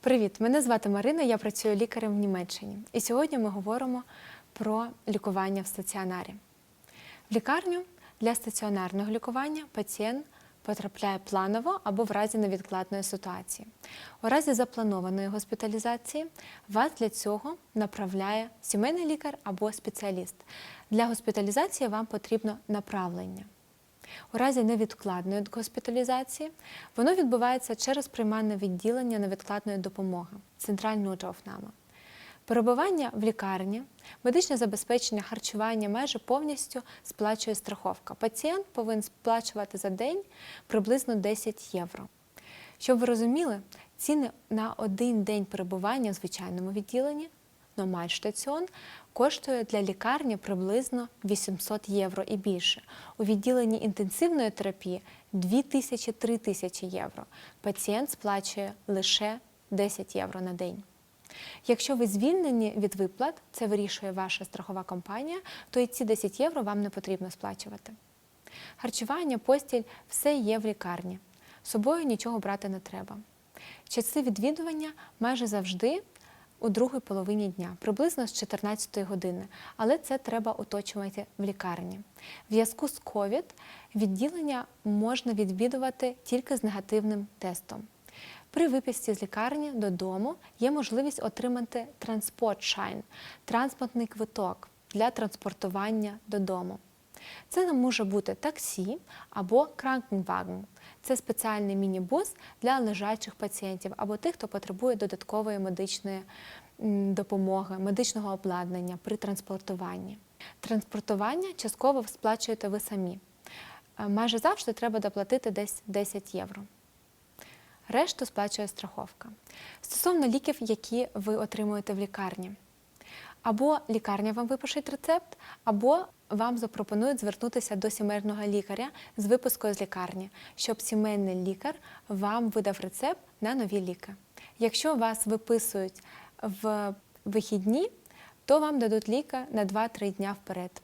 Привіт! Мене звати Марина, я працюю лікарем в Німеччині. І сьогодні ми говоримо про лікування в стаціонарі. В лікарню для стаціонарного лікування пацієнт потрапляє планово або в разі невідкладної ситуації. У разі запланованої госпіталізації вас для цього направляє сімейний лікар або спеціаліст. Для госпіталізації вам потрібно направлення. У разі невідкладної госпіталізації воно відбувається через приймальне відділення невідкладної допомоги центральну Aufnahme. Перебування в лікарні, медичне забезпечення харчування майже повністю сплачує страховка. Пацієнт повинен сплачувати за день приблизно 10 євро. Щоб ви розуміли, ціни на один день перебування в звичайному відділенні Нормальштаціон коштує для лікарні приблизно 800 євро і більше. У відділенні інтенсивної терапії 2000-3000 тисячі євро. Пацієнт сплачує лише 10 євро на день. Якщо ви звільнені від виплат, це вирішує ваша страхова компанія, то і ці 10 євро вам не потрібно сплачувати. Харчування, постіль все є в лікарні. Собою нічого брати не треба. Часи відвідування майже завжди у другій половині дня, приблизно з 14 години, але це треба уточувати в лікарні. В зв'язку з COVID відділення можна відвідувати тільки з негативним тестом. При виписці з лікарні додому є можливість отримати транспортшайн, транспортний квиток для транспортування додому. Це не може бути таксі або кранкенваген. Це спеціальний мінібус для лежачих пацієнтів або тих, хто потребує додаткової медичної допомоги, медичного обладнання при транспортуванні. Транспортування частково сплачуєте ви самі. Е, Майже завжди треба доплатити десь 10 євро. Решту сплачує страховка. Стосовно ліків, які ви отримуєте в лікарні. Або лікарня вам випишить рецепт, або вам запропонують звернутися до сімейного лікаря з випускою з лікарні, щоб сімейний лікар вам видав рецепт на нові ліки. Якщо вас виписують в вихідні, то вам дадуть ліки на 2-3 дня вперед.